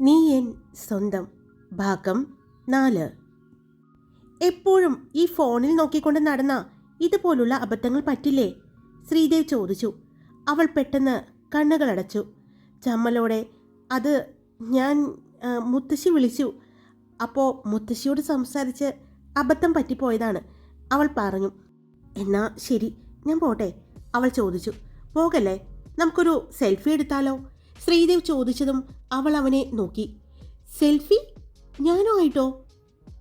നീ എൻ സ്വന്തം ഭാഗം നാല്. എപ്പോഴും ഈ ഫോണിൽ നോക്കിക്കൊണ്ട് നടന്ന ഇതുപോലുള്ള അബദ്ധങ്ങൾ പറ്റില്ലേ? ശ്രീദേവ് ചോദിച്ചു. അവൾ പെട്ടെന്ന് കണ്ണുകൾ അടച്ചു. ചമ്മലോടെ അത് ഞാൻ മുത്തശ്ശി വിളിച്ചു. അപ്പോൾ മുത്തശ്ശിയോട് സംസാരിച്ച് അബദ്ധം പറ്റിപ്പോയതാണ് അവൾ പറഞ്ഞു. എന്നാ ശരി ഞാൻ പോട്ടെ അവൾ ചോദിച്ചു. പോകല്ലേ? നമുക്കൊരു സെൽഫി എടുത്താലോ? ശ്രീദേവ് ചോദിച്ചതും അവൾ അവനെ നോക്കി. സെൽഫി? ഞാനോ ആയിട്ടോ?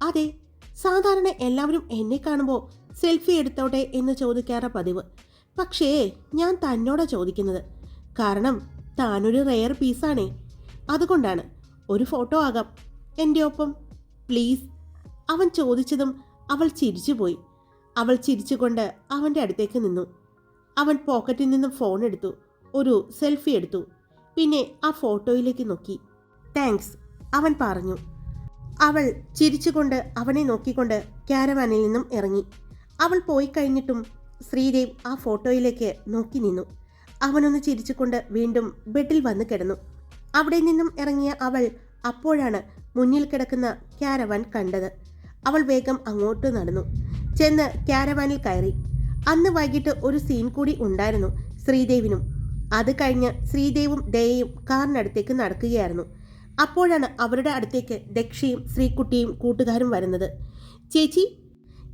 അതെ. സാധാരണ എല്ലാവരും എന്നെ കാണുമ്പോൾ സെൽഫി എടുത്തോട്ടെ എന്ന് ചോദിക്കാറ പതിവ്. പക്ഷേ ഞാൻ തന്നോടാ ചോദിക്കുന്നത്. കാരണം താനൊരു റെയർ പീസാണേ അതുകൊണ്ടാണ്. ഒരു ഫോട്ടോ ആകാം. എന്റെ ഒപ്പം. പ്ലീസ്. അവൻ ചോദിച്ചതും അവൾ ചിരിച്ചുപോയി. അവൾ ചിരിച്ചുകൊണ്ട് അവന്റെ അടുത്തേക്ക് നിന്നു. അവൻ പോക്കറ്റിൽ നിന്നും ഫോൺ എടുത്തു. ഒരു സെൽഫി എടുത്തു. പിന്നെ ആ ഫോട്ടോയിലേക്ക് നോക്കി. താങ്ക്സ് അവൻ പറഞ്ഞു. അവൾ ചിരിച്ചുകൊണ്ട് അവനെ നോക്കിക്കൊണ്ട് ക്യാരവാനിൽ നിന്നും ഇറങ്ങി. അവൾ പോയി കഴിഞ്ഞിട്ടും ശ്രീദേവ് ആ ഫോട്ടോയിലേക്ക് നോക്കി നിന്നു. അവനൊന്ന് ചിരിച്ചുകൊണ്ട് വീണ്ടും ബെഡിൽ വന്ന് കിടന്നു. അവിടെ നിന്നും ഇറങ്ങിയ അവൾ അപ്പോഴാണ് മുന്നിൽ കിടക്കുന്ന ക്യാരവാൻ കണ്ടത്. അവൾ വേഗം അങ്ങോട്ട് നടന്നു. ചെന്ന് ക്യാരവാനിൽ കയറി. അന്ന് വൈകിട്ട് ഒരു സീൻ കൂടി ഉണ്ടായിരുന്നു ശ്രീദേവിനും. അത് കഴിഞ്ഞ് ശ്രീദേവും ദയയും കാറിനടുത്തേക്ക് നടക്കുകയായിരുന്നു. അപ്പോഴാണ് അവരുടെ അടുത്തേക്ക് ദക്ഷയും ശ്രീകുട്ടിയും കൂട്ടുകാരും വരുന്നത്. ചേച്ചി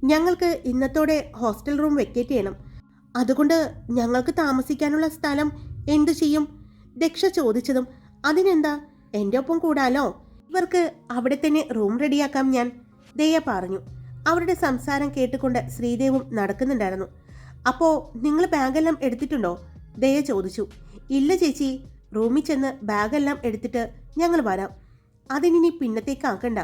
ഞങ്ങൾക്ക് ഇന്നത്തോടെ ഹോസ്റ്റൽ റൂം വെക്കേറ്റ് ചെയ്യണം. അതുകൊണ്ട് ഞങ്ങൾക്ക് താമസിക്കാനുള്ള സ്ഥലം എന്തു ചെയ്യും? ദക്ഷ ചോദിച്ചതും അതിനെന്താ? എന്റെ ഒപ്പം കൂടാലോ? ഇവർക്ക് അവിടെ തന്നെ റൂം റെഡിയാക്കാം ഞാൻ. ദയ പറഞ്ഞു. അവരുടെ സംസാരം കേട്ടുകൊണ്ട് ശ്രീദേവും നടക്കുന്നുണ്ടായിരുന്നു. അപ്പോൾ നിങ്ങൾ ബാഗെല്ലാം എടുത്തിട്ടുണ്ടോ? ദയ ചോദിച്ചു. ഇല്ല ചേച്ചി. റൂമിൽ ചെന്ന് ബാഗെല്ലാം എടുത്തിട്ട് ഞങ്ങൾ വരാം. അതിനി പിന്നത്തേക്ക് ആക്കണ്ട.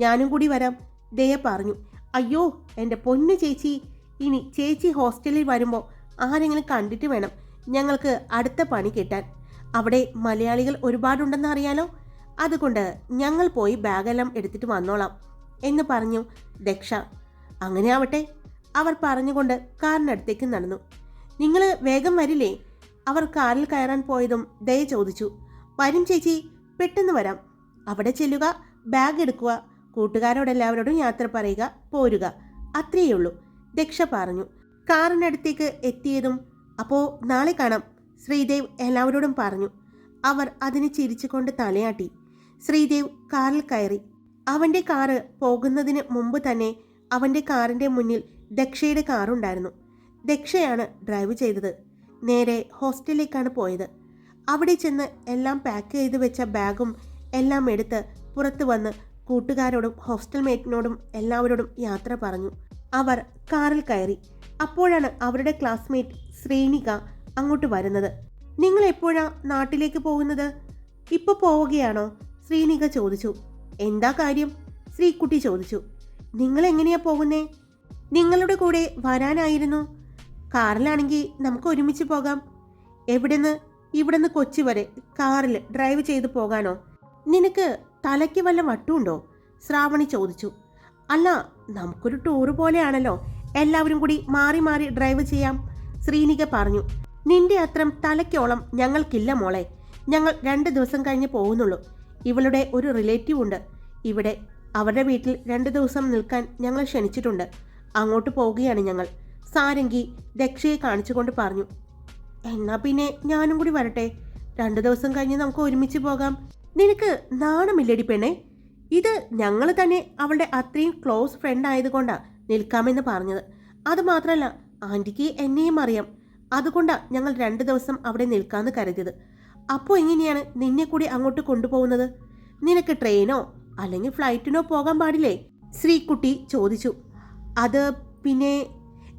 ഞാനും കൂടി വരാം ദയ പറഞ്ഞു. അയ്യോ എന്റെ പൊന്നു ചേച്ചി. ഇനി ചേച്ചി ഹോസ്റ്റലിൽ വരുമ്പോൾ ആരെങ്കിലും കണ്ടിട്ട് വേണം ഞങ്ങൾക്ക് അടുത്ത പണി കിട്ടാൻ. അവിടെ മലയാളികൾ ഒരുപാടുണ്ടെന്ന് അറിയാലോ? അതുകൊണ്ട് ഞങ്ങൾ പോയി ബാഗെല്ലാം എടുത്തിട്ട് വന്നോളാം എന്ന് പറഞ്ഞു ദക്ഷ. അങ്ങനെ ആവട്ടെ അവർ പറഞ്ഞുകൊണ്ട് കാറിനടുത്തേക്ക് നടന്നു. നിങ്ങൾ വേഗം വരില്ലേ? അവർ കാറിൽ കയറാൻ പോയതും ദയ ചോദിച്ചു. വരും ചേച്ചി പെട്ടെന്ന് വരാം. അവിടെ ചെല്ലുക ബാഗ് എടുക്കുക കൂട്ടുകാരോടെല്ലാവരോടും യാത്ര പറയുക പോരുക. അത്രയേ ഉള്ളൂ ദക്ഷ പറഞ്ഞു. കാറിനടുത്തേക്ക് എത്തിയതും അപ്പോൾ നാളെ കാണാം ശ്രീദേവ് എല്ലാവരോടും പറഞ്ഞു. അവർ അതിന് ചിരിച്ചുകൊണ്ട് തലയാട്ടി. ശ്രീദേവ് കാറിൽ കയറി. അവന്റെ കാറ് പോകുന്നതിന് മുമ്പ് തന്നെ അവന്റെ കാറിന്റെ മുന്നിൽ ദക്ഷയുടെ കാറുണ്ടായിരുന്നു. ദക്ഷയാണ് ഡ്രൈവ് ചെയ്തത്. നേരെ ഹോസ്റ്റലിലേക്കാണ് പോയത്. അവിടെ ചെന്ന് എല്ലാം പാക്ക് ചെയ്ത് വെച്ച ബാഗും എല്ലാം എടുത്ത് പുറത്ത് വന്ന് കൂട്ടുകാരോടും ഹോസ്റ്റൽ മേറ്റിനോടും എല്ലാവരോടും യാത്ര പറഞ്ഞു. അവർ കാറിൽ കയറി. അപ്പോഴാണ് അവരുടെ ക്ലാസ്മേറ്റ് ശ്രീനിക അങ്ങോട്ട് വരുന്നത്. നിങ്ങൾ എപ്പോഴാ നാട്ടിലേക്ക് പോകുന്നത്? ഇപ്പൊ പോവുകയാണോ? ശ്രീനിക ചോദിച്ചു. എന്താ കാര്യം? ശ്രീക്കുട്ടി ചോദിച്ചു. നിങ്ങൾ എങ്ങനെയാ പോകുന്നേ? നിങ്ങളുടെ കൂടെ വരാനായിരുന്നു. കാറിലാണെങ്കിൽ നമുക്ക് ഒരുമിച്ച് പോകാം. എവിടുന്ന്? ഇവിടുന്ന് കൊച്ചി വരെ കാറിൽ ഡ്രൈവ് ചെയ്ത് പോകാനോ? നിനക്ക് തലയ്ക്ക് വല്ല വട്ടുണ്ടോ? ശ്രാവണി ചോദിച്ചു. അല്ല നമുക്കൊരു ടൂറ് പോലെയാണല്ലോ. എല്ലാവരും കൂടി മാറി മാറി ഡ്രൈവ് ചെയ്യാം. ശ്രീനിക പറഞ്ഞു. നിന്റെ അത്രം തലയ്ക്കോളം ഞങ്ങൾക്കില്ല മോളെ. ഞങ്ങൾ രണ്ട് ദിവസം കഴിഞ്ഞ് പോകുന്നുള്ളൂ. ഇവളുടെ ഒരു റിലേറ്റീവ് ഉണ്ട്. ഇവിടെ അവരുടെ വീട്ടിൽ രണ്ട് ദിവസം നിൽക്കാൻ ഞങ്ങൾ ക്ഷണിച്ചിട്ടുണ്ട്. അങ്ങോട്ട് പോവുകയാണ് ഞങ്ങൾ. സാരംഗി ദക്ഷയെ കാണിച്ചുകൊണ്ട് പറഞ്ഞു എന്നാ പിന്നെ ഞാനും കൂടി വരട്ടെ. രണ്ടു ദിവസം കഴിഞ്ഞ് നമുക്ക് ഒരുമിച്ച് പോകാം. നിനക്ക് നാണമില്ലടി പെണ്ണെ. ഇത് ഞങ്ങൾ തന്നെ അവളുടെ അത്രയും ക്ലോസ് ഫ്രണ്ട് ആയതുകൊണ്ടാ നിൽക്കാമെന്ന് പറഞ്ഞത്. അത് മാത്രമല്ല ആന്റിക്ക് എന്നെയും അറിയാം. അതുകൊണ്ടാ ഞങ്ങൾ രണ്ട് ദിവസം അവിടെ നിൽക്കാമെന്ന് കരുതിയത്. അപ്പോൾ എങ്ങനെയാണ് നിന്നെ കൂടി അങ്ങോട്ട് കൊണ്ടുപോകുന്നത്? നിനക്ക് ട്രെയിനോ അല്ലെങ്കിൽ ഫ്ലൈറ്റിനോ പോകാൻ പാടില്ലേ? ശ്രീകുട്ടി ചോദിച്ചു. അത് പിന്നെ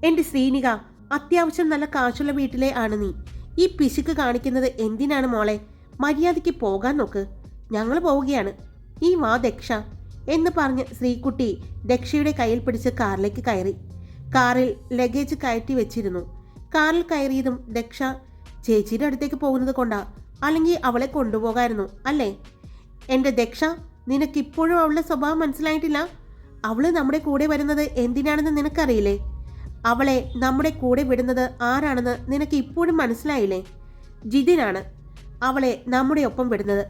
എന്റെ ശ്രീനിക അത്യാവശ്യം നല്ല കാശുള്ള വീട്ടിലെ ആണ് നീ. ഈ പിശുക്ക് കാണിക്കുന്നത് എന്തിനാണ് മോളെ? മര്യാദയ്ക്ക് പോകാൻ നോക്ക്. ഞങ്ങൾ പോവുകയാണ്. ഈ വാ ദക്ഷ എന്ന് പറഞ്ഞ് ശ്രീകുട്ടി ദക്ഷയുടെ കയ്യിൽ പിടിച്ച് കാറിലേക്ക് കയറി. കാറിൽ ലഗേജ് കയറ്റി വെച്ചിരുന്നു. കാറിൽ കയറിയതും ദക്ഷ ചേച്ചിയുടെ അടുത്തേക്ക് പോകുന്നത് കൊണ്ടാ അല്ലെങ്കിൽ അവളെ കൊണ്ടുപോകായിരുന്നു അല്ലേ? എന്റെ ദക്ഷ നിനക്കിപ്പോഴും അവളുടെ സ്വഭാവം മനസ്സിലായിട്ടില്ല? അവൾ നമ്മുടെ കൂടെ വരുന്നത് എന്തിനാണെന്ന് നിനക്കറിയില്ലേ? അവളെ നമ്മുടെ കൂടെ വിടുന്നത് ആരാണെന്ന് നിനക്ക് ഇപ്പോഴും മനസ്സിലായില്ലേ? ജിതിനാണ് അവളെ നമ്മുടെ ഒപ്പം വിടുന്നത്.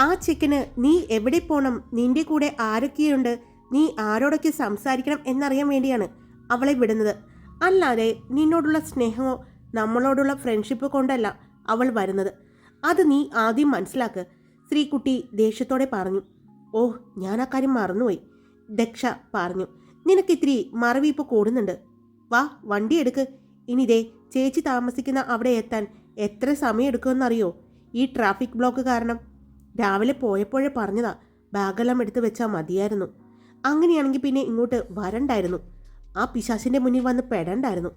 ആ ചെക്കന് നീ എവിടെ പോകണം നിന്റെ കൂടെ ആരൊക്കെയുണ്ട്? നീ ആരോടൊക്കെ സംസാരിക്കണം എന്നറിയാൻ വേണ്ടിയാണ് അവളെ വിടുന്നത്. അല്ലാതെ നിന്നോടുള്ള സ്നേഹമോ നമ്മളോടുള്ള ഫ്രണ്ട്ഷിപ്പ് കൊണ്ടല്ല അവൾ വരുന്നത്. അത് നീ ആദ്യം മനസ്സിലാക്ക്. ശ്രീകുട്ടി ദേഷ്യത്തോടെ പറഞ്ഞു. ഓ ഞാൻ ആ കാര്യം മറന്നുപോയി. ദക്ഷ പറഞ്ഞു. നിനക്കിത്തിരി മറവി ഇപ്പോൾ കൂടുന്നുണ്ട്. വാ വണ്ടി എടുക്ക്. ഇനിതേ ചേച്ചി താമസിക്കുന്ന അവിടെ എത്താൻ എത്ര സമയമെടുക്കുമെന്നറിയോ? ഈ ട്രാഫിക് ബ്ലോക്ക് കാരണം. രാവിലെ പോയപ്പോഴേ പറഞ്ഞതാ ബാഗെല്ലാം എടുത്ത് വെച്ചാൽ മതിയായിരുന്നു. അങ്ങനെയാണെങ്കിൽ പിന്നെ ഇങ്ങോട്ട് വരണ്ടായിരുന്നു. ആ പിശാശിന്റെ മുന്നിൽ വന്ന് പെടണ്ടായിരുന്നു.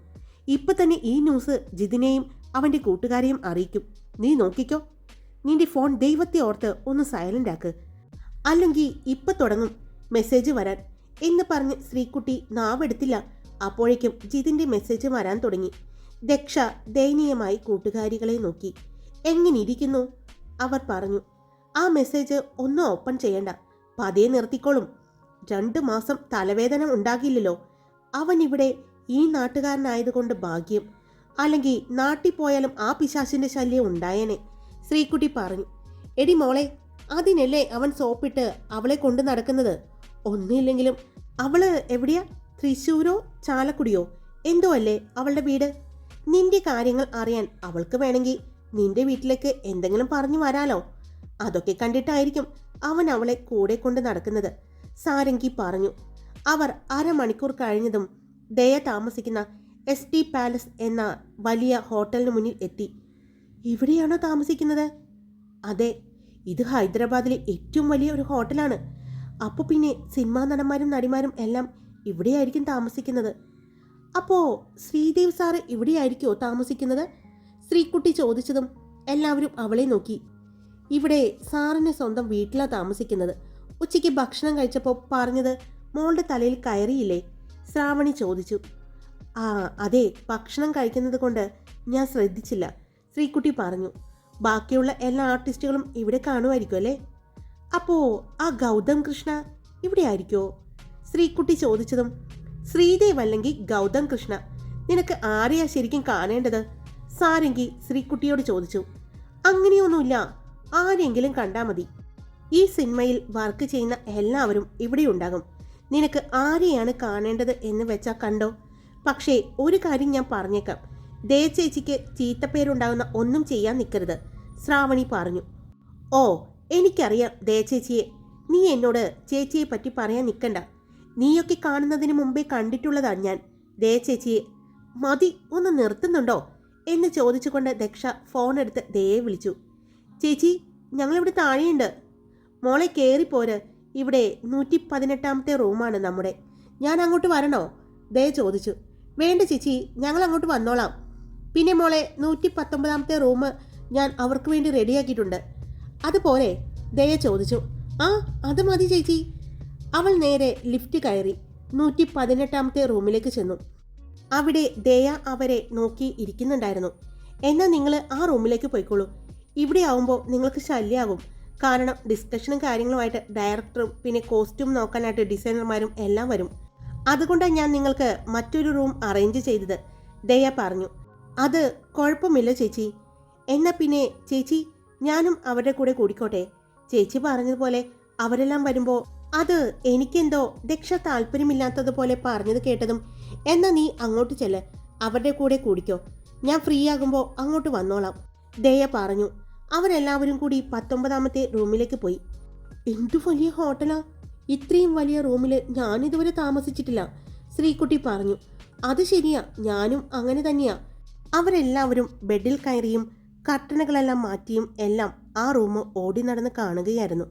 ഇപ്പം തന്നെ ഈ ന്യൂസ് ജിതിനെയും അവന്റെ കൂട്ടുകാരെയും അറിയിക്കും. നീ നോക്കിക്കോ. നിന്റെ ഫോൺ ദൈവത്തെ ഓർത്ത് ഒന്ന് സൈലന്റ് ആക്ക്. അല്ലെങ്കിൽ ഇപ്പം തുടങ്ങും. മെസ്സേജ് വരാൻ. എന്ന് പറഞ്ഞ് ശ്രീകുട്ടി നാവെടുത്തില്ല. അപ്പോഴേക്കും ജിതിന്റെ മെസ്സേജ് വരാൻ തുടങ്ങി. ദക്ഷ ദയനീയമായി കൂട്ടുകാരികളെ നോക്കി. എങ്ങനിരിക്കുന്നു അവർ പറഞ്ഞു. ആ മെസ്സേജ് ഒന്നും ഓപ്പൺ ചെയ്യണ്ട. പതിയെ നിർത്തിക്കോളും. രണ്ട് മാസം തലവേദന ഉണ്ടാകില്ലല്ലോ. അവൻ ഇവിടെ ഈ നാട്ടുകാരനായതുകൊണ്ട് ഭാഗ്യം. അല്ലെങ്കിൽ നാട്ടിൽ പോയാലും ആ പിശാശിന്റെ ശല്യം ഉണ്ടായേനെ ശ്രീകുട്ടി പറഞ്ഞു. എടി മോളെ അതിനല്ലേ അവൻ സോപ്പിട്ട് അവളെ കൊണ്ടു നടക്കുന്നത്? ഒന്നുമില്ലെങ്കിലും അവൾ എവിടെയാ? തൃശ്ശൂരോ ചാലക്കുടിയോ എന്തോ അല്ലേ അവളുടെ വീട്? നിന്റെ കാര്യങ്ങൾ അറിയാൻ അവൾക്ക് വേണമെങ്കിൽ നിന്റെ വീട്ടിലേക്ക് എന്തെങ്കിലും പറഞ്ഞു വരാലോ. അതൊക്കെ കണ്ടിട്ടായിരിക്കും അവൻ അവളെ കൂടെ കൊണ്ട് നടക്കുന്നത്. സാരംഗി പറഞ്ഞു. അവർ അരമണിക്കൂർ കഴിഞ്ഞതും ദയ താമസിക്കുന്ന എസ് ടി പാലസ് എന്ന വലിയ ഹോട്ടലിന് മുന്നിൽ എത്തി. ഇവിടെയാണോ താമസിക്കുന്നത്? അതെ ഇത് ഹൈദരാബാദിലെ ഏറ്റവും വലിയ ഒരു ഹോട്ടലാണ്. അപ്പോൾ പിന്നെ സിനിമാ നടന്മാരും നടിമാരും എല്ലാം ഇവിടെയായിരിക്കും താമസിക്കുന്നത്. അപ്പോൾ ശ്രീദേവ് സാറ് ഇവിടെയായിരിക്കുമോ താമസിക്കുന്നത്? ശ്രീകുട്ടി ചോദിച്ചതും എല്ലാവരും അവളെ നോക്കി. ഇവിടെ സാറിന് സ്വന്തം വീട്ടിലാണ് താമസിക്കുന്നത്. ഉച്ചയ്ക്ക് ഭക്ഷണം കഴിച്ചപ്പോൾ പറഞ്ഞത് മോളുടെ തലയിൽ കയറിയില്ലേ? ശ്രാവണി ചോദിച്ചു. ആ അതെ ഭക്ഷണം കഴിക്കുന്നത് കൊണ്ട് ഞാൻ ശ്രദ്ധിച്ചില്ല ശ്രീകുട്ടി പറഞ്ഞു. ബാക്കിയുള്ള എല്ലാ ആർട്ടിസ്റ്റുകളും ഇവിടെ കാണുമായിരിക്കും അല്ലേ? അപ്പോ ആ ഗൗതം കൃഷ്ണ ഇവിടെ ആയിരിക്കോ ശ്രീകുട്ടി ചോദിച്ചതും ശ്രീദേവ് അല്ലെങ്കിൽ ഗൗതം കൃഷ്ണ നിനക്ക് ആരെയാ ശരിക്കും കാണേണ്ടത്? സാരംഗി ശ്രീകുട്ടിയോട് ചോദിച്ചു അങ്ങനെയൊന്നുമില്ല ആരെങ്കിലും കണ്ടാൽ മതി. ഈ സിനിമയിൽ വർക്ക് ചെയ്യുന്ന എല്ലാവരും ഇവിടെ ഉണ്ടാകും. നിനക്ക് ആരെയാണ് കാണേണ്ടത് എന്ന് വെച്ചാൽ കണ്ടോ? പക്ഷേ ഒരു കാര്യം ഞാൻ പറഞ്ഞേക്കാം. ദേ ചേച്ചിക്ക് ചീത്തപ്പേരുണ്ടാകുന്ന ഒന്നും ചെയ്യാൻ നിൽക്കരുത് ശ്രാവണി പറഞ്ഞു. ഓ എനിക്കറിയാം ദേ നീ എന്നോട് ചേച്ചിയെ പറ്റി പറയാൻ നിൽക്കണ്ട. നീയൊക്കെ കാണുന്നതിന് മുമ്പേ കണ്ടിട്ടുള്ളതാണ് ഞാൻ. ദേ ചേച്ചിയെ മതി ഒന്ന് നിർത്തുന്നുണ്ടോ? എന്ന് ചോദിച്ചുകൊണ്ട് ദക്ഷ ഫോൺ എടുത്ത് ദയെ വിളിച്ചു. ചേച്ചി ഞങ്ങളിവിടെ താഴെയുണ്ട്. മോളെ കയറിപ്പോര് ഇവിടെ നൂറ്റി പതിനെട്ടാമത്തെ റൂമാണ് നമ്മുടെ. ഞാൻ അങ്ങോട്ട് വരണോ? ദേ ചോദിച്ചു. വേണ്ട ചേച്ചി ഞങ്ങൾ അങ്ങോട്ട് വന്നോളാം. പിന്നെ മോളെ നൂറ്റി പത്തൊമ്പതാമത്തെ റൂം ഞാൻ അവർക്ക് വേണ്ടി റെഡിയാക്കിയിട്ടുണ്ട്. അതുപോലെ ദയ ചോദിച്ചു. ആ അത് മതി ചേച്ചി. അവൾ നേരെ ലിഫ്റ്റ് കയറി നൂറ്റി പതിനെട്ടാമത്തെ റൂമിലേക്ക് ചെന്നു. അവിടെ ദയ അവരെ നോക്കി ഇരിക്കുന്നുണ്ടായിരുന്നു. എന്നാൽ നിങ്ങൾ ആ റൂമിലേക്ക് പോയിക്കോളൂ. ഇവിടെ ആവുമ്പോൾ നിങ്ങൾക്ക് ശല്യമാകും കാരണം ഡിസ്കഷനും കാര്യങ്ങളുമായിട്ട് ഡയറക്ടറും പിന്നെ കോസ്റ്റ്യൂം നോക്കാനായിട്ട് ഡിസൈനർമാരും എല്ലാം വരും. അതുകൊണ്ടാണ് ഞാൻ നിങ്ങൾക്ക് മറ്റൊരു റൂം അറേഞ്ച് ചെയ്തത് ദയ പറഞ്ഞു. അത് കുഴപ്പമില്ല ചേച്ചി. എന്നാൽ പിന്നെ ചേച്ചി ഞാനും അവരുടെ കൂടെ കൂടിക്കോട്ടെ. ചേച്ചി പറഞ്ഞതുപോലെ അവരെല്ലാം വരുമ്പോൾ അത് എനിക്കെന്തോ ദക്ഷ താല്പര്യമില്ലാത്തതുപോലെ പറഞ്ഞത് കേട്ടതും എന്നാ നീ അങ്ങോട്ട് ചെല്ല് അവരുടെ കൂടെ കൂടിക്കോ. ഞാൻ ഫ്രീ ആകുമ്പോൾ അങ്ങോട്ട് വന്നോളാം. ദയ പറഞ്ഞു. അവരെല്ലാവരും കൂടി പത്തൊമ്പതാമത്തെ റൂമിലേക്ക് പോയി. എന്തു വലിയ ഹോട്ടലാ? ഇത്രയും വലിയ റൂമിൽ ഞാനിതുവരെ താമസിച്ചിട്ടില്ല ശ്രീകുട്ടി പറഞ്ഞു. അത് ശരിയാ ഞാനും അങ്ങനെ തന്നെയാ. അവരെല്ലാവരും ബെഡിൽ കയറിയും കർട്ടനുകളെല്ലാം മാറ്റിയും എല്ലാം ആ റൂം ഓടി നടന്ന് കാണുകയായിരുന്നു.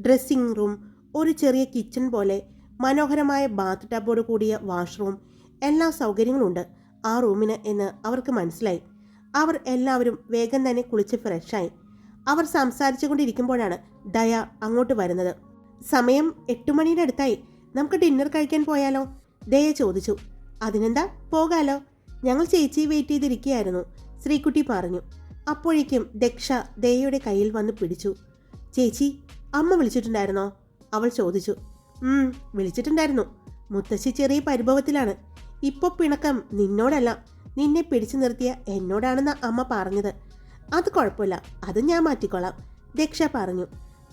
ഡ്രസ്സിംഗ് റൂം ഒരു ചെറിയ കിച്ചൺ പോലെ മനോഹരമായ ബാത്ത് ടബോട് കൂടിയ വാഷ്റൂം എല്ലാ സൗകര്യങ്ങളുണ്ട്. ആ റൂമിന് എന്ന് അവർക്ക് മനസ്സിലായി. അവർ എല്ലാവരും വേഗം തന്നെ കുളിച്ച് ഫ്രഷായി അവർ സംസാരിച്ചു കൊണ്ടിരിക്കുമ്പോഴാണ് ഡയ അങ്ങോട്ട് വരുന്നത്. സമയം എട്ട് മണിയുടെ അടുത്തായി. നമുക്ക് ഡിന്നർ കഴിക്കാൻ പോയാലോ? ദയ ചോദിച്ചു. അതിനെന്താ? പോകാലോ? ഞങ്ങൾ ചേച്ചി വെയിറ്റ് ചെയ്തിരിക്കുകയായിരുന്നു. ശ്രീകുട്ടി പറഞ്ഞു. അപ്പോഴേക്കും ദക്ഷ ദയയുടെ കയ്യിൽ വന്ന് പിടിച്ചു. ചേച്ചി അമ്മ വിളിച്ചിട്ടുണ്ടായിരുന്നോ? അവൾ ചോദിച്ചു വിളിച്ചിട്ടുണ്ടായിരുന്നു. മുത്തശ്ശി ചെറിയ പരിഭവത്തിലാണ്. ഇപ്പൊ പിണക്കം നിന്നോടല്ല. നിന്നെ പിടിച്ചു നിർത്തിയ എന്നോടാണെന്ന് അമ്മ പറഞ്ഞത്. അത് കുഴപ്പമില്ല. അത് ഞാൻ മാറ്റിക്കൊള്ളാം ദക്ഷ പറഞ്ഞു.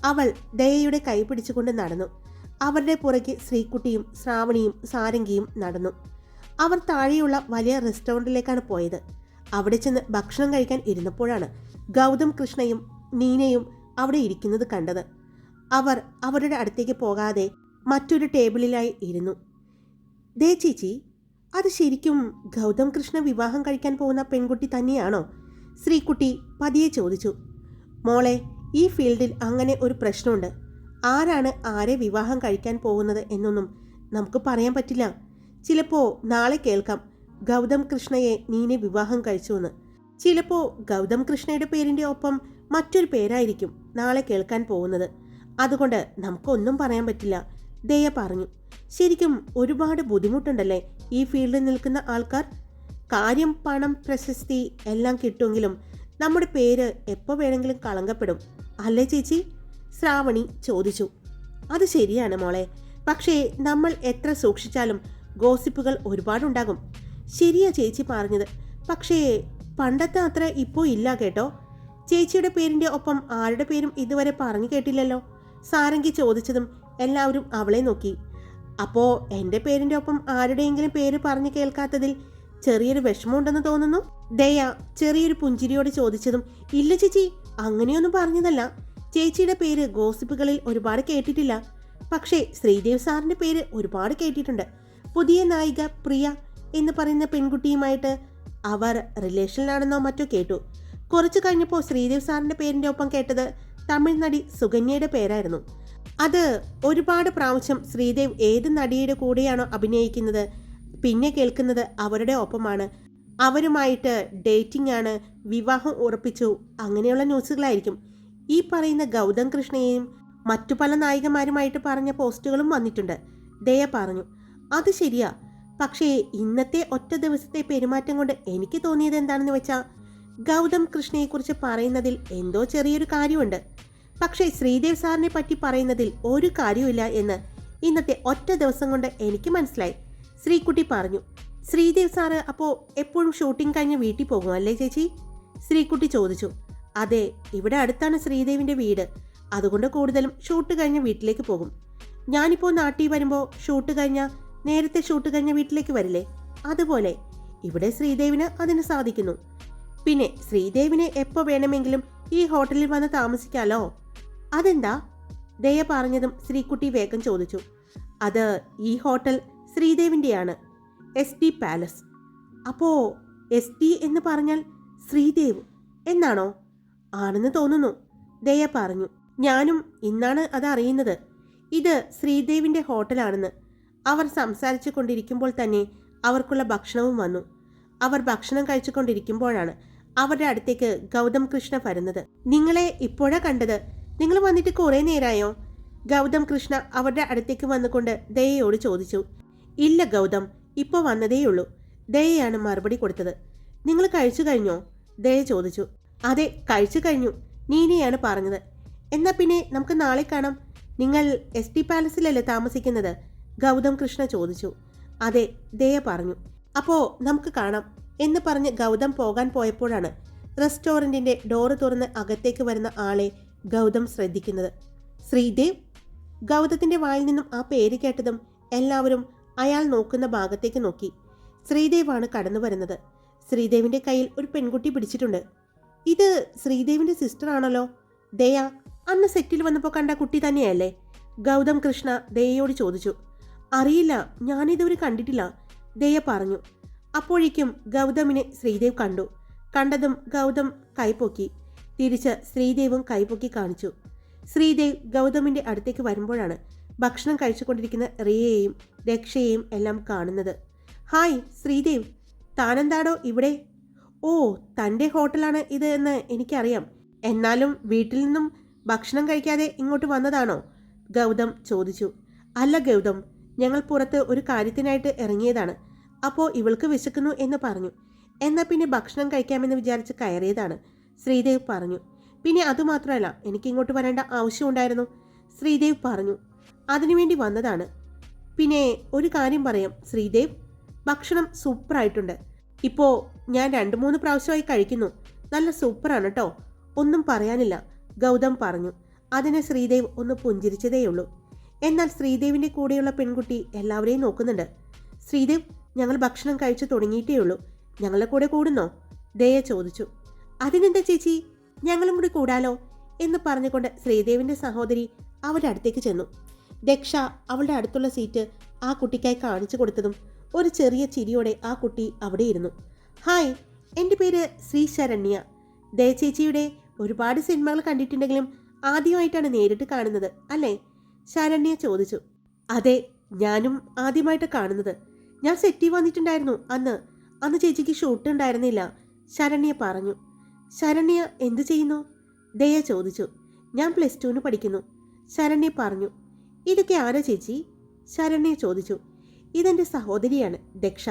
അവൾ ദയയുടെ കൈ പിടിച്ചുകൊണ്ട് നടന്നു. അവരുടെ പുറകെ ശ്രീകുട്ടിയും ശ്രാവണിയും സാരംഗിയും നടന്നു. അവർ താഴെയുള്ള വലിയ റെസ്റ്റോറന്റിലേക്കാണ് പോയത്. അവിടെ ചെന്ന് ഭക്ഷണം കഴിക്കാൻ ഇരുന്നപ്പോഴാണ് ഗൗതം കൃഷ്ണയും നീനയും അവിടെ ഇരിക്കുന്നത് കണ്ടത്. അവർ അവരുടെ അടുത്തേക്ക് പോകാതെ മറ്റൊരു ടേബിളിലായി ഇരുന്നു. ദേ ചേച്ചി അത് ശരിക്കും ഗൗതം കൃഷ്ണ വിവാഹം കഴിക്കാൻ പോകുന്ന പെൺകുട്ടി തന്നെയാണോ? ശ്രീകുട്ടി പതിയെ ചോദിച്ചു. മോളെ ഈ ഫീൽഡിൽ അങ്ങനെ ഒരു പ്രശ്നമുണ്ട്. ആരാണ് ആരെ വിവാഹം കഴിക്കാൻ പോകുന്നത് എന്നൊന്നും നമുക്ക് പറയാൻ പറ്റില്ല. ചിലപ്പോൾ നാളെ കേൾക്കാം ഗൗതം കൃഷ്ണയെ നീനെ വിവാഹം കഴിച്ചുവെന്ന് ചിലപ്പോൾ ഗൗതം കൃഷ്ണയുടെ പേരിന്റെ ഒപ്പം മറ്റൊരു പേരായിരിക്കും നാളെ കേൾക്കാൻ പോകുന്നത്. അതുകൊണ്ട് നമുക്കൊന്നും പറയാൻ പറ്റില്ല. ദയ പറഞ്ഞു. ശരിക്കും ഒരുപാട് ബുദ്ധിമുട്ടുണ്ടല്ലേ ഈ ഫീൽഡിൽ നിൽക്കുന്ന ആൾക്കാർ? കാര്യം പണം പ്രശസ്തി എല്ലാം കിട്ടുമെങ്കിലും നമ്മുടെ പേര് എപ്പോൾ വേണമെങ്കിലും കളങ്കപ്പെടും. അല്ലേ ചേച്ചി? ശ്രാവണി ചോദിച്ചു. അത് ശരിയാണ് മോളെ. പക്ഷേ നമ്മൾ എത്ര സൂക്ഷിച്ചാലും ഗോസിപ്പുകൾ ഒരുപാടുണ്ടാകും. ശരിയാ ചേച്ചി പറഞ്ഞത്. പക്ഷേ പണ്ടത്തെ അത്ര ഇപ്പോൾ ഇല്ല കേട്ടോ. ചേച്ചിയുടെ പേരിന്റെ ഒപ്പം ആരുടെ പേരും ഇതുവരെ പറഞ്ഞു കേട്ടില്ലല്ലോ. സാരംഗി ചോദിച്ചതും എല്ലാവരും അവളെ നോക്കി. അപ്പോൾ എന്റെ പേരിന്റെ ഒപ്പം ആരുടെയെങ്കിലും പേര് പറഞ്ഞു കേൾക്കാത്തതിൽ ചെറിയൊരു വിഷമമുണ്ടെന്ന് തോന്നുന്നു? ദയ ചെറിയൊരു പുഞ്ചിരിയോട് ചോദിച്ചതും ഇല്ല ചേച്ചി അങ്ങനെയൊന്നും പറഞ്ഞതല്ല. ചേച്ചിയുടെ പേര് ഗോസിപ്പുകളിൽ ഒരുപാട് കേട്ടിട്ടില്ല. പക്ഷേ ശ്രീദേവ് സാറിന്റെ പേര് ഒരുപാട് കേട്ടിട്ടുണ്ട്. പുതിയ നായിക പ്രിയ എന്ന് പറയുന്ന പെൺകുട്ടിയുമായിട്ട് അവർ റിലേഷനിലാണെന്നോ മറ്റോ കേട്ടു. കുറച്ച് കഴിഞ്ഞപ്പോൾ ശ്രീദേവ് സാറിന്റെ പേരിന്റെ ഒപ്പം കേട്ടത് തമിഴ് നടി സുകന്യയുടെ പേരായിരുന്നു. അത് ഒരുപാട് പ്രാവശ്യം ശ്രീദേവ് ഏത് നടിയുടെ കൂടെയാണോ അഭിനയിക്കുന്നത് പിന്നെ കേൾക്കുന്നത് അവരുടെ ഒപ്പമാണ്. അവരുമായിട്ട് ഡേറ്റിംഗ് ആണ് വിവാഹം ഉറപ്പിച്ചു അങ്ങനെയുള്ള ന്യൂസുകളായിരിക്കും. ഈ പറയുന്ന ഗൗതം കൃഷ്ണയെയും മറ്റു പല നായികമാരുമായിട്ട് പറഞ്ഞ പോസ്റ്റുകളും വന്നിട്ടുണ്ട്. ദയ പറഞ്ഞു. അത് ശരിയാ. പക്ഷേ ഇന്നത്തെ ഒറ്റ ദിവസത്തെ പെരുമാറ്റം കൊണ്ട് എനിക്ക് തോന്നിയത് എന്താണെന്ന് വെച്ചാൽ ഗൗതം കൃഷ്ണയെക്കുറിച്ച് പറയുന്നതിൽ എന്തോ ചെറിയൊരു കാര്യമുണ്ട്. പക്ഷേ ശ്രീദേവ് സാറിനെ പറ്റി പറയുന്നതിൽ ഒരു കാര്യവുമില്ല എന്ന് ഇന്നത്തെ ഒറ്റ ദിവസം കൊണ്ട് എനിക്ക് മനസ്സിലായി. ശ്രീകുട്ടി പറഞ്ഞു ശ്രീദേവ് സാറ് അപ്പോൾ എപ്പോഴും ഷൂട്ടിംഗ് കഴിഞ്ഞ് വീട്ടിൽ പോകും അല്ലേ ചേച്ചി? ശ്രീകുട്ടി ചോദിച്ചു അതെ ഇവിടെ അടുത്താണ് ശ്രീദേവിന്റെ വീട്. അതുകൊണ്ട് കൂടുതലും ഷൂട്ട് കഴിഞ്ഞ് വീട്ടിലേക്ക് പോകും. ഞാനിപ്പോൾ നാട്ടിൽ വരുമ്പോൾ ഷൂട്ട് കഴിഞ്ഞ നേരത്തെ ഷൂട്ട് കഴിഞ്ഞ വീട്ടിലേക്ക് വരില്ലേ? അതുപോലെ ഇവിടെ ശ്രീദേവിന് അതിന് സാധിക്കുന്നു. പിന്നെ ശ്രീദേവിനെ എപ്പോ വേണമെങ്കിലും ഈ ഹോട്ടലിൽ വന്ന് താമസിക്കാലോ? അതെന്താ? ദയ പറഞ്ഞതും ശ്രീകുട്ടി വേഗം ചോദിച്ചു. അത് ഈ ഹോട്ടൽ ശ്രീദേവിന്റെയാണ് എസ് ടി പാലസ്. അപ്പോ എസ് ടി എന്ന് പറഞ്ഞാൽ ശ്രീദേവ് എന്നാണോ? ആണെന്ന് തോന്നുന്നു. ദയ പറഞ്ഞു. ഞാനും ഇന്നാണ് അതറിയുന്നത് ഇത് ശ്രീദേവിന്റെ ഹോട്ടലാണെന്ന്. അവർ സംസാരിച്ചു കൊണ്ടിരിക്കുമ്പോൾ തന്നെ അവർക്കുള്ള ഭക്ഷണവും വന്നു. അവർ ഭക്ഷണം കഴിച്ചുകൊണ്ടിരിക്കുമ്പോഴാണ് അവരുടെ അടുത്തേക്ക് ഗൗതം കൃഷ്ണ വരുന്നത്. നിങ്ങളെ ഇപ്പോഴാ കണ്ടത്? നിങ്ങൾ വന്നിട്ട് കുറേ നേരായോ? ഗൗതം കൃഷ്ണ അവരുടെ അടുത്തേക്ക് വന്നുകൊണ്ട് ദയയോട് ചോദിച്ചു. ഇല്ല ഗൗതം ഇപ്പോൾ വന്നതേയുള്ളൂ. ദയയാണ് മറുപടി കൊടുത്തത്. നിങ്ങൾ കഴിച്ചു കഴിഞ്ഞോ? ദയ ചോദിച്ചു. അതെ കഴിച്ചു കഴിഞ്ഞു. നീനയാണ് പറഞ്ഞത്. എന്നാ പിന്നെ നമുക്ക് നാളെ കാണാം. നിങ്ങൾ എസ് ടി പാലസിലല്ലേ താമസിക്കുന്നത്? ഗൗതം കൃഷ്ണ ചോദിച്ചു. അതെ ദയ പറഞ്ഞു. അപ്പോൾ നമുക്ക് കാണാം. എന്ന് പറഞ്ഞ് ഗൗതം പോകാൻ പോയപ്പോഴാണ് റെസ്റ്റോറന്റിന്റെ ഡോറ് തുറന്ന് അകത്തേക്ക് വരുന്ന ആളെ ഗൗതം ശ്രദ്ധിക്കുന്നത്. ശ്രീദേവ് ഗൗതത്തിന്റെ വായിൽ നിന്നും ആ പേര് കേട്ടതും എല്ലാവരും അയാൾ നോക്കുന്ന ഭാഗത്തേക്ക് നോക്കി. ശ്രീദേവാണ് കടന്നു വരുന്നത്. ശ്രീദേവിന്റെ കയ്യിൽ ഒരു പെൺകുട്ടി പിടിച്ചിട്ടുണ്ട്. ഇത് ശ്രീദേവിന്റെ സിസ്റ്റർ ആണല്ലോ? ദയ അന്ന് സെറ്റിൽ വന്നപ്പോൾ കണ്ട കുട്ടി തന്നെയല്ലേ? ഗൗതം കൃഷ്ണ ദയയോട് ചോദിച്ചു. അറിയില്ല ഞാനിതുവരെ കണ്ടിട്ടില്ല. ദയ പറഞ്ഞു. അപ്പോഴേക്കും ഗൗതമിനെ ശ്രീദേവ് കണ്ടു. കണ്ടതും ഗൗതം കൈപ്പൊക്കി തിരിച്ച് ശ്രീദേവും കൈപ്പൊക്കി കാണിച്ചു. ശ്രീദേവ് ഗൗതമിന്റെ അടുത്തേക്ക് വരുമ്പോഴാണ് ഭക്ഷണം കഴിച്ചുകൊണ്ടിരിക്കുന്ന റിയയെയും രക്ഷയെയും എല്ലാം കാണുന്നത്. ഹായ് ശ്രീദേവ്. താനെന്താടോ ഇവിടെ? ഓ തന്റെ ഹോട്ടലാണ് ഇത് എന്ന് എനിക്കറിയാം. എന്നാലും വീട്ടിൽ നിന്നും ഭക്ഷണം കഴിക്കാതെ ഇങ്ങോട്ട് വന്നതാണോ? ഗൗതം ചോദിച്ചു. അല്ല ഗൗതം ഞങ്ങൾ പുറത്ത് ഒരു കാര്യത്തിനായിട്ട് ഇറങ്ങിയതാണ്. അപ്പോൾ ഇവൾക്ക് വിശക്കുന്നു എന്ന് പറഞ്ഞു. എന്നാൽ പിന്നെ ഭക്ഷണം കഴിക്കാമെന്ന് വിചാരിച്ച് കയറിയതാണ്. ശ്രീദേവ് പറഞ്ഞു. പിന്നെ അതുമാത്രമല്ല എനിക്ക് ഇങ്ങോട്ട് വരേണ്ട ആവശ്യമുണ്ടായിരുന്നു ശ്രീദേവ് പറഞ്ഞു. അതിനുവേണ്ടി വന്നതാണ്. പിന്നെ ഒരു കാര്യം പറയാം ശ്രീദേവ്. ഭക്ഷണം സൂപ്പറായിട്ടുണ്ട്. ഇപ്പോൾ ഞാൻ രണ്ട് മൂന്ന് പ്രാവശ്യമായി കഴിക്കുന്നു. നല്ല സൂപ്പറാണ് കേട്ടോ ഒന്നും പറയാനില്ല ഗൗതം പറഞ്ഞു. അതിന് ശ്രീദേവ് ഒന്ന് പുഞ്ചിരിച്ചതേയുള്ളൂ. എന്നാൽ ശ്രീദേവിന്റെ കൂടെയുള്ള പെൺകുട്ടി എല്ലാവരെയും നോക്കുന്നുണ്ട്. ശ്രീദേവ് ഞങ്ങൾ ഭക്ഷണം കഴിച്ചു തുടങ്ങിയിട്ടേ ഉള്ളൂ. ഞങ്ങളുടെ കൂടെ കൂടുന്നോ? ദയ ചോദിച്ചു. അതിനെന്താ ചേച്ചി? ഞങ്ങളും കൂടി കൂടാലോ? എന്ന് പറഞ്ഞുകൊണ്ട് ശ്രീദേവിന്റെ സഹോദരി അവരുടെ അടുത്തേക്ക് ചെന്നു. ദക്ഷ അവളുടെ അടുത്തുള്ള സീറ്റ് ആ കുട്ടിക്കായി കാണിച്ചു കൊടുത്തതും ഒരു ചെറിയ ചിരിയോടെ ആ കുട്ടി അവിടെ ഇരുന്നു. ഹായ് എന്റെ പേര് ശ്രീ ശരണ്യ. ദയചേച്ചിയുടെ ഒരുപാട് സിനിമകൾ കണ്ടിട്ടുണ്ടെങ്കിലും ആദ്യമായിട്ടാണ് നേരിട്ട് കാണുന്നത് അല്ലേ? ശരണ്യ ചോദിച്ചു. അതെ ഞാനും ആദ്യമായിട്ട് കാണുന്നത്. ഞാൻ സെറ്റി വന്നിട്ടുണ്ടായിരുന്നു അന്ന്. അന്ന് ചേച്ചിക്ക് ഷൂട്ട് ഉണ്ടായിരുന്നില്ല. ശരണ്യ പറഞ്ഞു. ശരണ്യ എന്തു ചെയ്യുന്നു? ദയ ചോദിച്ചു. ഞാൻ പ്ലസ് ടുവിന് പഠിക്കുന്നു. ശരണ്യ പറഞ്ഞു. ഇതൊക്കെ ആരാ ചേച്ചി? ശരണ്യ ചോദിച്ചു. ഇതെന്റെ സഹോദരിയാണ് ദക്ഷ.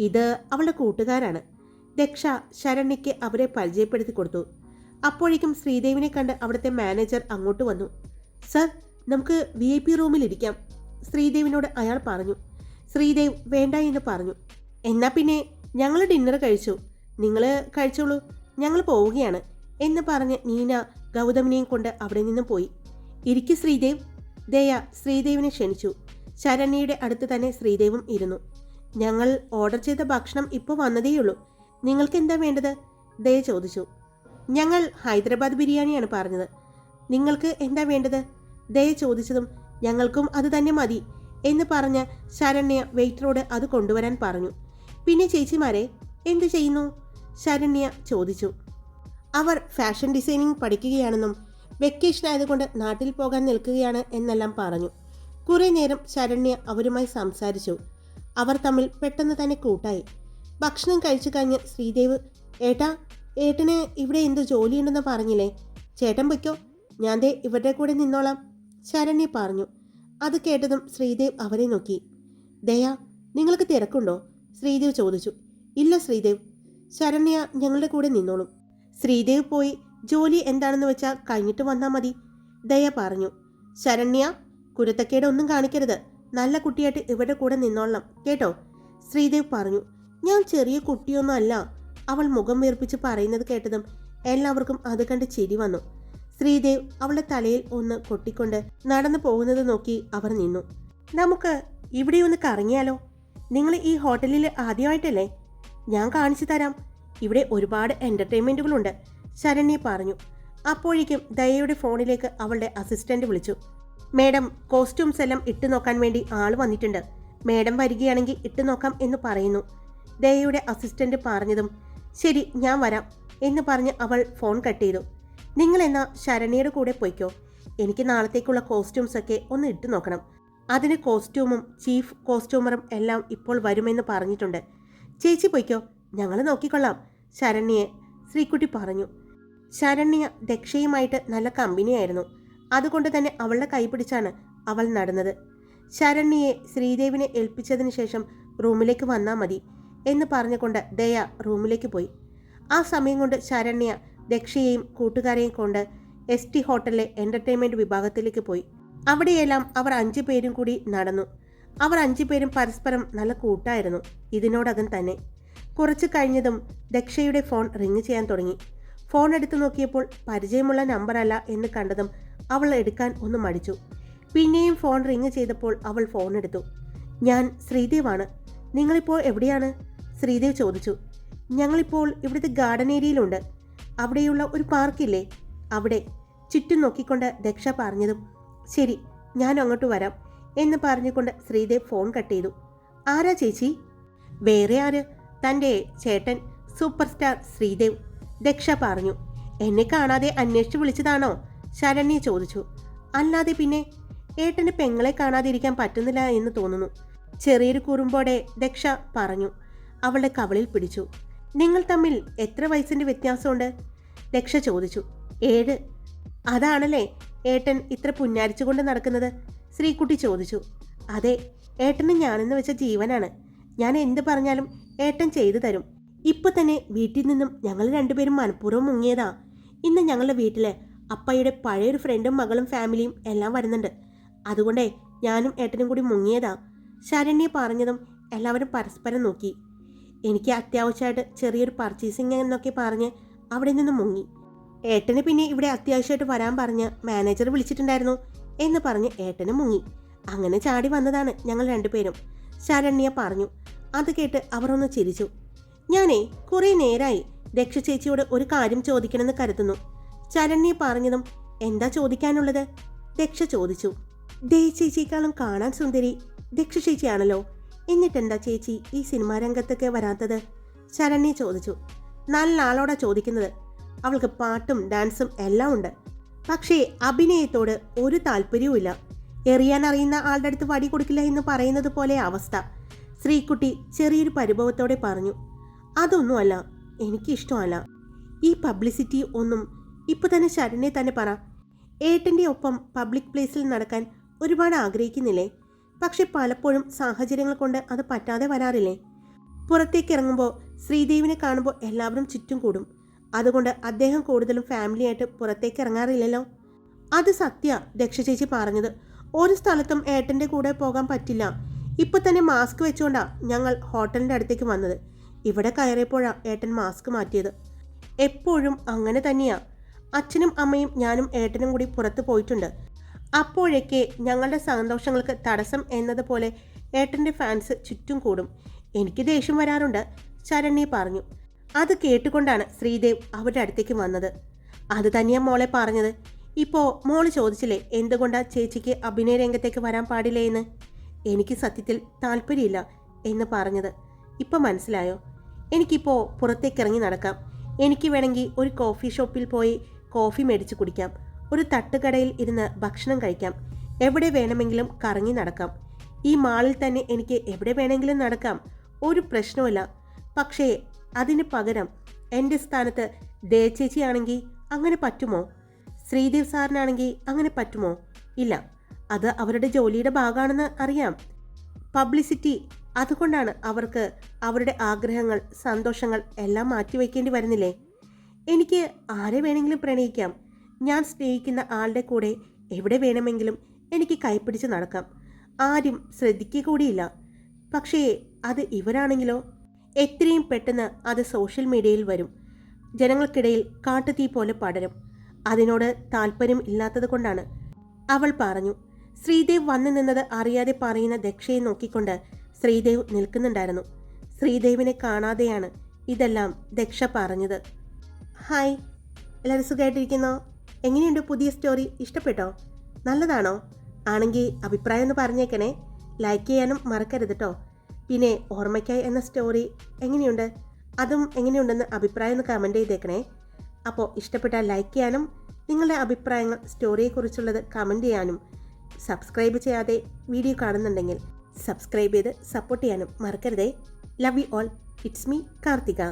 ഇത് അവളുടെ കൂട്ടുകാരാണ്. ദക്ഷ ശരണ്യയ്ക്ക് അവരെ പരിചയപ്പെടുത്തി കൊടുത്തു. അപ്പോഴേക്കും ശ്രീദേവിനെ കണ്ട് അവിടുത്തെ മാനേജർ അങ്ങോട്ട് വന്നു. സർ നമുക്ക് വി ഐ പി റൂമിലിരിക്കാം ശ്രീദേവിനോട് അയാൾ പറഞ്ഞു. ശ്രീദേവ് വേണ്ട എന്ന് പറഞ്ഞു. എന്നാ പിന്നെ ഞങ്ങൾ ഡിന്നർ കഴിച്ചു. നിങ്ങൾ കഴിച്ചോളൂ. ഞങ്ങൾ പോവുകയാണ് എന്ന് പറഞ്ഞ് നീന ഗൗതമിനെയും കൊണ്ട് അവിടെ നിന്നും പോയി. ഇരിക്കു ശ്രീദേവ്. ദയ ശ്രീദേവിനെ ക്ഷണിച്ചു. ശരണ്യയുടെ അടുത്ത് തന്നെ ശ്രീദേവും ഇരുന്നു. ഞങ്ങൾ ഓർഡർ ചെയ്ത ഭക്ഷണം ഇപ്പോൾ വന്നതേയുള്ളൂ. നിങ്ങൾക്ക് എന്താ വേണ്ടത്? ദയ ചോദിച്ചു. ഞങ്ങൾ ഹൈദരാബാദ് ബിരിയാണിയാണ് പറഞ്ഞത്. നിങ്ങൾക്ക് എന്താ വേണ്ടത്? ദയ ചോദിച്ചതും ഞങ്ങൾക്കും അത് തന്നെ മതി. എന്ന് പറഞ്ഞ് ശരണ്യ വെയിറ്ററോട് അത് കൊണ്ടുവരാൻ പറഞ്ഞു. പിന്നെ ചേച്ചിമാരെ എന്തു ചെയ്യുന്നു? ശരണ്യ ചോദിച്ചു. അവർ ഫാഷൻ ഡിസൈനിങ് പഠിക്കുകയാണെന്നും വെക്കേഷൻ ആയതുകൊണ്ട് നാട്ടിൽ പോകാൻ നിൽക്കുകയാണ് എന്നെല്ലാം പറഞ്ഞു. കുറേ നേരം ശരണ്യ അവരുമായി സംസാരിച്ചു. അവർ തമ്മിൽ പെട്ടെന്ന് തന്നെ കൂട്ടായി. ഭക്ഷണം കഴിച്ചു കഴിഞ്ഞ് ശ്രീദേവ് ഏട്ടാ ഏട്ടന് ഇവിടെ എന്ത് ജോലിയുണ്ടെന്ന് പറഞ്ഞില്ലേ? ചേട്ടൻ പൊയ്ക്കോ ഞാൻ ദേ ഇവരുടെ കൂടെ നിന്നോളാം. ശരണ്യ പറഞ്ഞു. അത് കേട്ടതും ശ്രീദേവ് അവനെ നോക്കി. ദയാ നിങ്ങൾക്ക് തിരക്കുണ്ടോ? ശ്രീദേവ് ചോദിച്ചു. ഇല്ല ശ്രീദേവ്. ശരണ്യ ഞങ്ങളുടെ കൂടെ നിന്നോളും. ശ്രീദേവ് പോയി ജോലി എന്താണെന്ന് വെച്ചാൽ കഴിഞ്ഞിട്ട് വന്നാൽ മതി. ദയ പറഞ്ഞു. ശരണ്യ കുരുത്തക്കേട് ഒന്നും കാണിക്കരുത്. നല്ല കുട്ടിയായിട്ട് ഇവിടെ കൂടെ നിന്നോളണം കേട്ടോ? ശ്രീദേവ് പറഞ്ഞു. ഞാൻ ചെറിയ കുട്ടിയൊന്നും അല്ല. അവൾ മുഖം വീർപ്പിച്ച് പറയുന്നത് കേട്ടതും എല്ലാവർക്കും അത് കണ്ട് ചിരി വന്നു. ശ്രീദേവ് അവളുടെ തലയിൽ ഒന്ന് കൊട്ടിക്കൊണ്ട് നടന്നു പോകുന്നത് നോക്കി അവർ നിന്നു. നമുക്ക് ഇവിടെ ഒന്ന് കറങ്ങിയാലോ? നിങ്ങൾ ഈ ഹോട്ടലിൽ ആദ്യമായിട്ടല്ലേ? ഞാൻ കാണിച്ചു തരാം. ഇവിടെ ഒരുപാട് എന്റർടൈൻമെന്റുകളുണ്ട് ശരണ്യ പറഞ്ഞു. അപ്പോഴേക്കും ദയയുടെ ഫോണിലേക്ക് അവളുടെ അസിസ്റ്റന്റ് വിളിച്ചു. മേഡം കോസ്റ്റ്യൂംസ് എല്ലാം ഇട്ടു നോക്കാൻ വേണ്ടി ആൾ വന്നിട്ടുണ്ട്. മേഡം വരികയാണെങ്കിൽ ഇട്ടു നോക്കാം എന്ന് പറയുന്നു. ദയയുടെ അസിസ്റ്റന്റ് പറഞ്ഞതും ശരി ഞാൻ വരാം എന്ന് പറഞ്ഞ് അവൾ ഫോൺ കട്ട് ചെയ്തു. നിങ്ങൾ എന്നാ ശരണിയുടെ കൂടെ പോയിക്കോ? എനിക്ക് നാളത്തേക്കുള്ള കോസ്റ്റ്യൂംസ് ഒക്കെ ഒന്ന് ഇട്ട് നോക്കണം. അതിന് കോസ്റ്റ്യൂമും ചീഫ് കോസ്റ്റ്യൂമറും എല്ലാം ഇപ്പോൾ വരുമെന്ന് പറഞ്ഞിട്ടുണ്ട്. ചേച്ചി പോയിക്കോ? ഞങ്ങൾ നോക്കിക്കൊള്ളാം ശരണ്യെ ശ്രീക്കുട്ടി പറഞ്ഞു. ശരണ്യ ദക്ഷയുമായിട്ട് നല്ല കമ്പനിയായിരുന്നു. അതുകൊണ്ട് തന്നെ അവളുടെ കൈപിടിച്ചാണ് അവൾ നടന്നത്. ശരണ്യയെ ശ്രീദേവിനെ ഏൽപ്പിച്ചതിന് ശേഷം റൂമിലേക്ക് വന്നാൽ മതി എന്ന് പറഞ്ഞുകൊണ്ട് ദയ റൂമിലേക്ക് പോയി. ആ സമയം കൊണ്ട് ശരണ്യ ദക്ഷയെയും കൂട്ടുകാരെയും കൊണ്ട് എസ് ടി ഹോട്ടലിലെ എന്റർടൈൻമെന്റ് വിഭാഗത്തിലേക്ക് പോയി. അവിടെയെല്ലാം അവർ അഞ്ചു പേരും കൂടി നടന്നു. അവർ അഞ്ചു പേരും പരസ്പരം നല്ല കൂട്ടായിരുന്നു. ഇതിനോടകം തന്നെ. കുറച്ച് കഴിഞ്ഞതും ദക്ഷയുടെ ഫോൺ റിങ് ചെയ്യാൻ തുടങ്ങി. ഫോൺ എടുത്തു നോക്കിയപ്പോൾ പരിചയമുള്ള നമ്പറല്ല എന്ന് കണ്ടതും അവൾ എടുക്കാൻ ഒന്ന് മടിച്ചു. പിന്നെയും ഫോൺ റിങ് ചെയ്തപ്പോൾ അവൾ ഫോൺ എടുത്തു. ഞാൻ ശ്രീദേവാണ്. നിങ്ങളിപ്പോൾ എവിടെയാണ്? ശ്രീദേവ് ചോദിച്ചു. ഞങ്ങളിപ്പോൾ ഇവിടുത്തെ ഗാർഡൻ ഏരിയയിലുണ്ട്. അവിടെയുള്ള ഒരു പാർക്കില്ലേ? അവിടെ. ചുറ്റും നോക്കിക്കൊണ്ട് ദക്ഷ പറഞ്ഞതും ശരി ഞാൻ അങ്ങോട്ട് വരാം എന്ന് പറഞ്ഞുകൊണ്ട് ശ്രീദേവ് ഫോൺ കട്ട് ചെയ്തു. ആരാ ചേച്ചി? വേറെ ആര്? തന്റെ ചേട്ടൻ സൂപ്പർ സ്റ്റാർ ശ്രീദേവ് ദക്ഷ പറഞ്ഞു. എന്നെ കാണാതെ അന്വേഷിച്ച് വിളിച്ചതാണോ? ശരണ്യ ചോദിച്ചു. അല്ലാതെ പിന്നെ ഏട്ടന് പെങ്ങളെ കാണാതിരിക്കാൻ പറ്റുന്നില്ല എന്ന് തോന്നുന്നു ചെറിയൊരു കുറുമ്പോടെ ദക്ഷ പറഞ്ഞു. അവളുടെ കവളിൽ പിടിച്ചു. നിങ്ങൾ തമ്മിൽ എത്ര വയസ്സിന്റെ വ്യത്യാസമുണ്ട്? ലക്ഷ ചോദിച്ചു. ഏഴ്. അതാണല്ലേ ഏട്ടൻ ഇത്ര പുന്നാരിച്ചുകൊണ്ട് നടക്കുന്നത്? ശ്രീകുട്ടി ചോദിച്ചു. അതെ ഏട്ടന് ഞാനെന്ന് വെച്ച ജീവനാണ്. ഞാൻ എന്ത് പറഞ്ഞാലും ഏട്ടൻ ചെയ്തു തരും. ഇപ്പൊ തന്നെ വീട്ടിൽ നിന്നും ഞങ്ങൾ രണ്ടുപേരും മനഃപൂർവം മുങ്ങിയതാ. ഇന്ന് ഞങ്ങളുടെ വീട്ടിൽ അപ്പയുടെ പഴയൊരു ഫ്രണ്ടും മകളും ഫാമിലിയും എല്ലാം വരുന്നുണ്ട്. അതുകൊണ്ടേ ഞാനും ഏട്ടനും കൂടി മുങ്ങിയതാ. ശരണ്യെ പറഞ്ഞതും എല്ലാവരും പരസ്പരം നോക്കി. എനിക്ക് അത്യാവശ്യമായിട്ട് ചെറിയൊരു പർച്ചേസിങ് എന്നൊക്കെ പറഞ്ഞ് അവിടെ നിന്ന് മുങ്ങി. ഏട്ടന് പിന്നെ ഇവിടെ അത്യാവശ്യമായിട്ട് വരാൻ പറഞ്ഞ് മാനേജർ വിളിച്ചിട്ടുണ്ടായിരുന്നു എന്ന് പറഞ്ഞ് ഏട്ടന് മുങ്ങി. അങ്ങനെ ചാടി വന്നതാണ് ഞങ്ങൾ രണ്ടുപേരും. ശരണ്യ പറഞ്ഞു. അത് കേട്ട് അവർ ഒന്ന് ചിരിച്ചു. ഞാനേ കുറേ നേരായി ദക്ഷ ചേച്ചിയോട് ഒരു കാര്യം ചോദിക്കണമെന്ന് കരുതുന്നു. ശരണ്യ പറഞ്ഞതും എന്താ ചോദിക്കാനുള്ളത്? ദക്ഷ ചോദിച്ചു. ദേ ചേച്ചിയേക്കാളും കാണാൻ സുന്ദരി ദക്ഷ ചേച്ചിയാണല്ലോ. എന്നിട്ടെന്താ ചേച്ചി ഈ സിനിമാ രംഗത്തൊക്കെ വരാത്തത്? ശരണ്യ ചോദിച്ചു. നല്ല ആളോടാ ചോദിക്കുന്നത്. അവൾക്ക് പാട്ടും ഡാൻസും എല്ലാം ഉണ്ട്. പക്ഷേ അഭിനയത്തോട് ഒരു താല്പര്യവുമില്ല എറിയാൻ അറിയുന്ന ആളുടെ അടുത്ത് വടി കൊടുക്കില്ല എന്ന് പറയുന്നത് പോലെ അവസ്ഥ. ശ്രീകുട്ടി ചെറിയൊരു പരിഭവത്തോടെ പറഞ്ഞു. അതൊന്നുമല്ല എനിക്കിഷ്ടമല്ല. ഈ പബ്ലിസിറ്റി ഒന്നും ഇപ്പൊ തന്നെ ശരണ്യെ തന്നെ പറ. ഏട്ടന്റെ ഒപ്പം പബ്ലിക് പ്ലേസിൽ നടക്കാൻ ഒരുപാട് ആഗ്രഹിക്കുന്നില്ലേ? പക്ഷെ പലപ്പോഴും സാഹചര്യങ്ങൾ കൊണ്ട് അത് പറ്റാതെ വരാറില്ലേ? പുറത്തേക്ക് ഇറങ്ങുമ്പോൾ ശ്രീദേവിനെ കാണുമ്പോൾ എല്ലാവരും ചുറ്റും കൂടും. അതുകൊണ്ട് അദ്ദേഹം കൂടുതലും ഫാമിലിയായിട്ട് പുറത്തേക്ക് ഇറങ്ങാറില്ലല്ലോ അത് സത്യ ദക്ഷ ചേച്ചി പറഞ്ഞത്. ഒരു സ്ഥലത്തും ഏട്ടന്റെ കൂടെ പോകാൻ പറ്റില്ല. ഇപ്പൊ തന്നെ മാസ്ക് വെച്ചുകൊണ്ടാണ് ഞങ്ങൾ ഹോട്ടലിന്റെ അടുത്തേക്ക് വന്നത്. ഇവിടെ കയറിയപ്പോഴാണ് ഏട്ടൻ മാസ്ക് മാറ്റിയത്. എപ്പോഴും അങ്ങനെ തന്നെയാണ് അച്ഛനും അമ്മയും ഞാനും ഏട്ടനും കൂടി പുറത്ത് പോയിട്ടുണ്ട്. അപ്പോഴൊക്കെ ഞങ്ങളുടെ സന്തോഷങ്ങൾക്ക് തടസ്സം എന്നതുപോലെ ഏട്ടന്റെ ഫാൻസ് ചുറ്റും കൂടും. എനിക്ക് ദേഷ്യം വരാറുണ്ട് ശരണ്യ പറഞ്ഞു. അത് കേട്ടുകൊണ്ടാണ് ശ്രീദേവ് അവരുടെ അടുത്തേക്ക് വന്നത്. അത് തന്നെയാണ് മോളെ പറഞ്ഞത്. ഇപ്പോൾ മോൾ ചോദിച്ചില്ലേ എന്തുകൊണ്ടാണ് ചേച്ചിക്ക് അഭിനയ രംഗത്തേക്ക് വരാൻ പാടില്ലേ എന്ന്? എനിക്ക് സത്യത്തിൽ താല്പര്യമില്ല എന്ന് പറഞ്ഞത്. ഇപ്പം മനസ്സിലായോ? എനിക്കിപ്പോൾ പുറത്തേക്ക് ഇറങ്ങി നടക്കാം. എനിക്ക് വേണമെങ്കിൽ ഒരു കോഫി ഷോപ്പിൽ പോയി കോഫി മേടിച്ച് കുടിക്കാം. ഒരു തട്ടുകടയിൽ ഇരുന്ന് ഭക്ഷണം കഴിക്കാം. എവിടെ വേണമെങ്കിലും കറങ്ങി നടക്കാം. ഈ മാളിൽ തന്നെ എനിക്ക് എവിടെ വേണമെങ്കിലും നടക്കാം. ഒരു പ്രശ്നവുമില്ല. പക്ഷേ അതിന് പകരം എന്റെ സ്ഥാനത്ത് ദേചേച്ചിയാണെങ്കിൽ അങ്ങനെ പറ്റുമോ? ശ്രീദേവ് സാറിനാണെങ്കിൽ അങ്ങനെ പറ്റുമോ? ഇല്ല. അത് അവരുടെ ജോലിയുടെ ഭാഗമാണെന്ന് അറിയാം. പബ്ലിസിറ്റി അതുകൊണ്ടാണ് അവർക്ക് അവരുടെ ആഗ്രഹങ്ങൾ സന്തോഷങ്ങൾ എല്ലാം മാറ്റിവെക്കേണ്ടി വരുന്നില്ലേ? എനിക്ക് ആരെ വേണമെങ്കിലും പ്രണയിക്കാം? ഞാൻ സ്നേഹിക്കുന്ന ആളുടെ കൂടെ എവിടെ വേണമെങ്കിലും എനിക്ക് കൈപ്പിടിച്ച് നടക്കാം. ആരും ശ്രദ്ധിക്കുക കൂടിയില്ല. പക്ഷേ അത് ഇവരാണെങ്കിലോ? എത്രയും പെട്ടെന്ന് അത് സോഷ്യൽ മീഡിയയിൽ വരും. ജനങ്ങൾക്കിടയിൽ കാട്ടുതീ പോലെ പടരും. അതിനോട് താല്പര്യം ഇല്ലാത്തത് കൊണ്ടാണ്. അവൾ പറഞ്ഞു ശ്രീദേവ് വന്നു നിന്നത് അറിയാതെ പറയുന്ന ദക്ഷയെ നോക്കിക്കൊണ്ട് ശ്രീദേവ് നിൽക്കുന്നുണ്ടായിരുന്നു. ശ്രീദേവിനെ കാണാതെയാണ് ഇതെല്ലാം ദക്ഷ പറഞ്ഞത്. ഹായ്. എല്ലാവരും സുഖമായിട്ടിരിക്കുന്നോ? എങ്ങനെയുണ്ട് പുതിയ സ്റ്റോറി? ഇഷ്ടപ്പെട്ടോ? നല്ലതാണോ? ആണെങ്കിൽ അഭിപ്രായം ഒന്ന് പറഞ്ഞേക്കണേ. ലൈക്ക് ചെയ്യാനും മറക്കരുത് കേട്ടോ പിന്നെ ഓർമ്മയ്ക്കായി എന്ന സ്റ്റോറി എങ്ങനെയുണ്ട്? അതും എങ്ങനെയുണ്ടെന്ന് അഭിപ്രായം ഒന്ന് കമന്റ് ചെയ്തേക്കണേ. അപ്പോൾ ഇഷ്ടപ്പെട്ടാൽ ലൈക്ക് ചെയ്യാനും നിങ്ങളുടെ അഭിപ്രായങ്ങൾ സ്റ്റോറിയെക്കുറിച്ചുള്ളത് കമന്റ് ചെയ്യാനും സബ്സ്ക്രൈബ് ചെയ്യാതെ വീഡിയോ കാണുന്നുണ്ടെങ്കിൽ സബ്സ്ക്രൈബ് ചെയ്ത് സപ്പോർട്ട് ചെയ്യാനും മറക്കരുതേ. Love you all it's me Karthika.